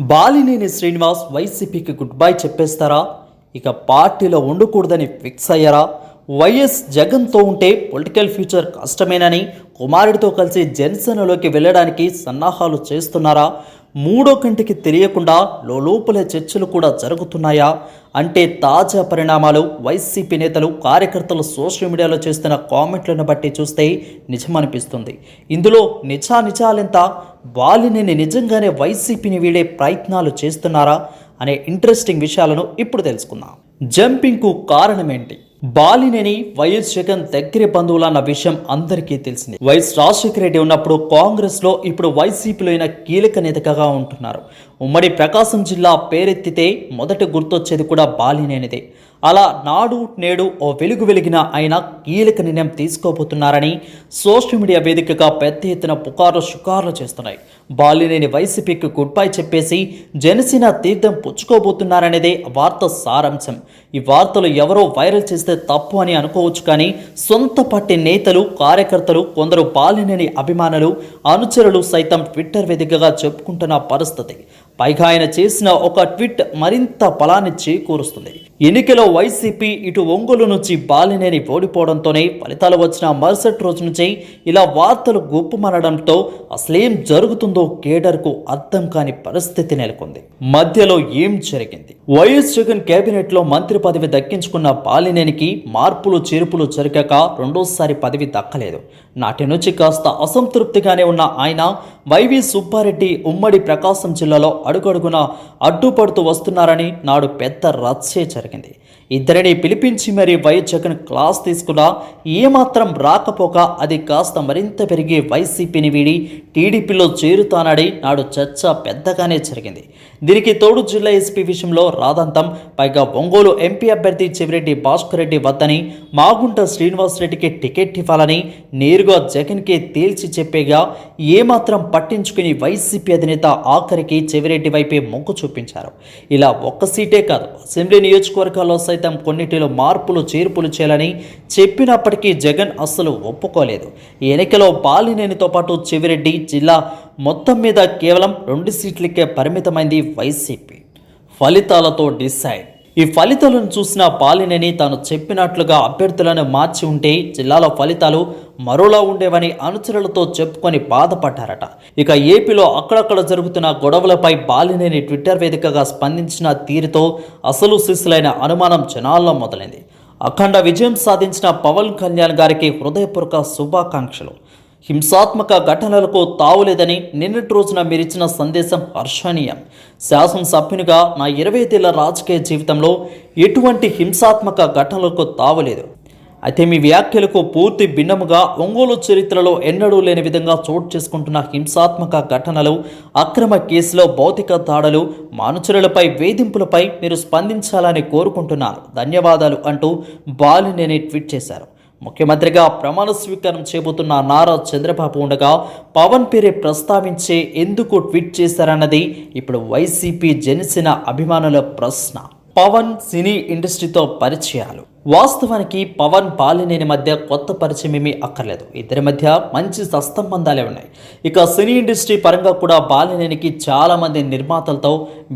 బాలినేని శ్రీనివాస్ వైసీపీకి good bye చెప్పేస్తారా? ఇక పార్టీలో ఉండకూడదని ఫిక్స్ అయ్యారా? వైఎస్ జగన్తో ఉంటే పొలిటికల్ ఫ్యూచర్ కష్టమేనని కుమారుడితో కలిసి జనసేనలోకి వెళ్ళడానికి సన్నాహాలు చేస్తున్నారా? మూడో కంటికి తెలియకుండా లోపలే చర్చలు కూడా జరుగుతున్నాయా? అంటే తాజా పరిణామాలు వైసీపీ నేతలు కార్యకర్తలు సోషల్ మీడియాలో చేస్తున్న కామెంట్లను బట్టి చూస్తే నిజమనిపిస్తుంది. ఇందులో నిజానిజాలెంత? బాలినేని నిజంగానే వైసీపీని వీడే ప్రయత్నాలు చేస్తున్నారా అనే ఇంట్రెస్టింగ్ విషయాలను ఇప్పుడు తెలుసుకుందాం. జంపింగ్కు కారణమేంటి? బాలినేని వైఎస్ జగన్ దగ్గర బంధువులు అన్న విషయం అందరికీ తెలిసింది. వైఎస్ రాజశేఖర రెడ్డి ఉన్నప్పుడు కాంగ్రెస్లో ఇప్పుడు వైసీపీలో అయిన కీలక నేతగా ఉంటున్నారు. ఉమ్మడి ప్రకాశం జిల్లా పేరెత్తితే మొదట గుర్తొచ్చేది కూడా బాలినేనిదే. అలా నాడు నేడు ఓ వెలుగు వెలిగిన ఆయన కీలక నిర్ణయం తీసుకోబోతున్నారని సోషల్ మీడియా వేదికగా పెద్ద ఎత్తున పుకార్లు షుకార్లు చేస్తున్నాయి. బాలినేని వైసీపీకి గుడ్ బై చెప్పేసి జనసేన తీర్థం పుచ్చుకోబోతున్నారనేదే వార్త సారాంశం. ఈ వార్తలు ఎవరో వైరల్ చేస్తే తప్పు అని అనుకోవచ్చు కానీ సొంత పార్టీ నేతలు కార్యకర్తలు కొందరు బాలినేని అభిమానులు అనుచరులు సైతం ట్విట్టర్ వేదికగా చెప్పుకుంటున్న పరిస్థితి. పైగా ఆయన చేసిన ఒక ట్వీట్ మరింత బలాన్ని చేకూరుస్తుంది. ఎన్నికలో వైసీపీ ఇటు ఒంగోలు నుంచి బాలినేని ఓడిపోవడంతోనే ఫలితాలు వచ్చిన మరుసటి రోజు నుంచి ఇలా వార్తలు గుప్పుమనడంతో అసలేం జరుగుతుందో కేడర్కు అర్థం కాని పరిస్థితి నెలకొంది. మధ్యలో ఏం జరిగింది? వైఎస్ జగన్ కేబినెట్లో మంత్రి పదవి దక్కించుకున్న బాలినేనికి మార్పులు చేర్పులు జరిగాక రెండోసారి పదవి దక్కలేదు. నాటి నుంచి కాస్త అసంతృప్తిగానే ఉన్న ఆయన వైవి సుబ్బారెడ్డి ఉమ్మడి ప్రకాశం జిల్లాలో అడుగడుగున అడ్డుపడుతూ వస్తున్నారని నాడు పెద్ద రచ్చే జరిగింది. ఇద్దరిని పిలిపించి మరీ వైఎస్ జగన్ క్లాస్ తీసుకున్నా ఏమాత్రం రాకపోక అది కాస్త మరింత పెరిగి వైసీపీని వీడి టీడీపీలో చేరుతానని నాడు చర్చ పెద్దగానే జరిగింది. దీనికి తోడు జిల్లా ఎస్పీ విషయంలో రాదంతం. పైగా ఒంగోలు ఎంపీ అభ్యర్థి చెవిరెడ్డి భాస్కర్ రెడ్డి వద్దని మాగుంట శ్రీనివాస్ రెడ్డికి టికెట్ ఇవ్వాలని నేరుగా జగన్కే తేల్చి చెప్పేగా ఏమాత్రం పట్టించుకుని వైసీపీ అధినేత ఆఖరికి చెవిరెడ్డి వైపే మొగ్గు చూపించారు. ఇలా ఒక్క సీటే కాదు అసెంబ్లీ నియోజకవర్గాల్లో సైతం కొన్నిటిలో మార్పులు చేర్పులు చేయాలని చెప్పినప్పటికీ జగన్ అస్సలు ఒప్పుకోలేదు. ఈ ఎన్నికలో బాలినేనితో పాటు చెవిరెడ్డి జిల్లా మొత్తం మీద కేవలం రెండు సీట్లకే పరిమితమైంది వైసీపీ. ఫలితాలతో డిసైడ్. ఈ ఫలితాలను చూసిన పాలినేని తాను చెప్పినట్లుగా అభ్యర్థులను మార్చి ఉంటే జిల్లాలో ఫలితాలు మరోలా ఉండేవని అనుచరులతో చెప్పుకొని బాధపడ్డారట. ఇక ఏపీలో అక్కడక్కడ జరుగుతున్న గొడవలపై బాలినేని ట్విట్టర్ వేదికగా స్పందించిన తీరుతో అసలు శిశులైన అనుమానం జనాల్లో మొదలైంది. అఖండ విజయం సాధించిన పవన్ కళ్యాణ్ గారికి హృదయపూర్వక శుభాకాంక్షలు. హింసాత్మక ఘటనలకు తావులేదని నిన్నటి రోజున మీరిచ్చిన సందేశం హర్షణీయం. శాసనసభ్యునిగా నా ఇరవై ఐదేళ్ళ రాజకీయ జీవితంలో ఎటువంటి హింసాత్మక ఘటనలకు తావులేదు. అయితే మీ వ్యాఖ్యలకు పూర్తి భిన్నముగా ఒంగోలు చరిత్రలో ఎన్నడూ లేని విధంగా చోటు చేసుకుంటున్న హింసాత్మక ఘటనలు అక్రమ కేసులో భౌతిక దాడులు మానుచరులపై వేధింపులపై మీరు స్పందించాలని కోరుకుంటున్నారు. ధన్యవాదాలు అంటూ బాలినేని ట్వీట్ చేశారు. ముఖ్యమంత్రిగా ప్రమాణ స్వీకారం చేయబోతున్న నారా చంద్రబాబు ఉండగా పవన్ పేరే ప్రస్తావించే ఎందుకు ట్వీట్ చేశారన్నది ఇప్పుడు వైసీపీ జనసేన అభిమానుల ప్రశ్న. పవన్ సినీ ఇండస్ట్రీతో పరిచయాలు. వాస్తవానికి పవన్ బాలినేని మధ్య కొత్త పరిచయం ఏమీ అక్కర్లేదు. ఇద్దరి మధ్య మంచి సస్తంబంధాలే ఉన్నాయి. ఇక సినీ ఇండస్ట్రీ పరంగా కూడా బాలినేనికి చాలామంది నిర్మాతలతో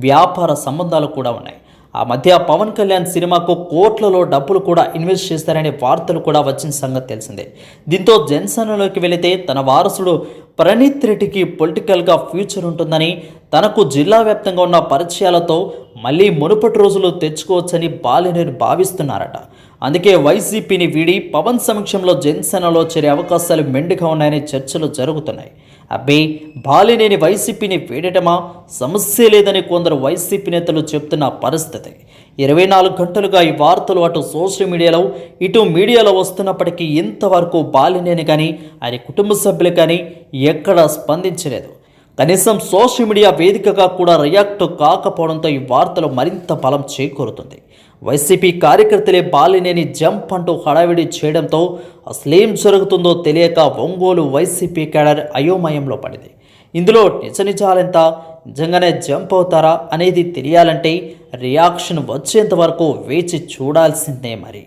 వ్యాపార సంబంధాలు కూడా ఉన్నాయి. ఆ మధ్య పవన్ కళ్యాణ్ సినిమాకు కోట్లలో డబ్బులు కూడా ఇన్వెస్ట్ చేస్తారనే వార్తలు కూడా వచ్చిన సంగతి తెలిసిందే. దీంతో జనసేనలోకి వెళితే తన వారసుడు ప్రణీత్ రెడ్డికి పొలిటికల్గా ఫ్యూచర్ ఉంటుందని తనకు జిల్లా వ్యాప్తంగా ఉన్న పరిచయాలతో మళ్ళీ మునుపటి రోజులు తెచ్చుకోవచ్చని బాలినేని భావిస్తున్నారట. అందుకే వైసీపీని వీడి పవన్ సమక్షంలో జనసేనలో చేరే అవకాశాలు మెండుగా ఉన్నాయని చర్చలు జరుగుతున్నాయి. అబ్బే బాలినేని వైసీపీని వీడటమా? సమస్య లేదని కొందరు వైసీపీ నేతలు చెప్తున్న పరిస్థితి. ఇరవై నాలుగు గంటలుగా ఈ వార్తలు అటు సోషల్ మీడియాలో ఇటు మీడియాలో వస్తున్నప్పటికీ ఇంతవరకు బాలినేని కానీ ఆయన కుటుంబ సభ్యులు కానీ ఎక్కడా స్పందించలేదు. కనీసం సోషల్ మీడియా వేదికగా కూడా రియాక్ట్ కాకపోవడంతో ఈ వార్తలు మరింత బలం చేకూరుతుంది. వైసీపీ కార్యకర్తలే బాలినేని జంప్ అంటూ హడావిడి చేయడంతో అసలేం జరుగుతుందో తెలియక ఒంగోలు వైసీపీ క్యాడర్ అయోమయంలో పడింది. ఇందులో నిజ నిజాలెంత నిజంగానే జంప్ అవుతారా అనేది తెలియాలంటే రియాక్షన్ వచ్చేంత వరకు వేచి చూడాల్సిందే మరి.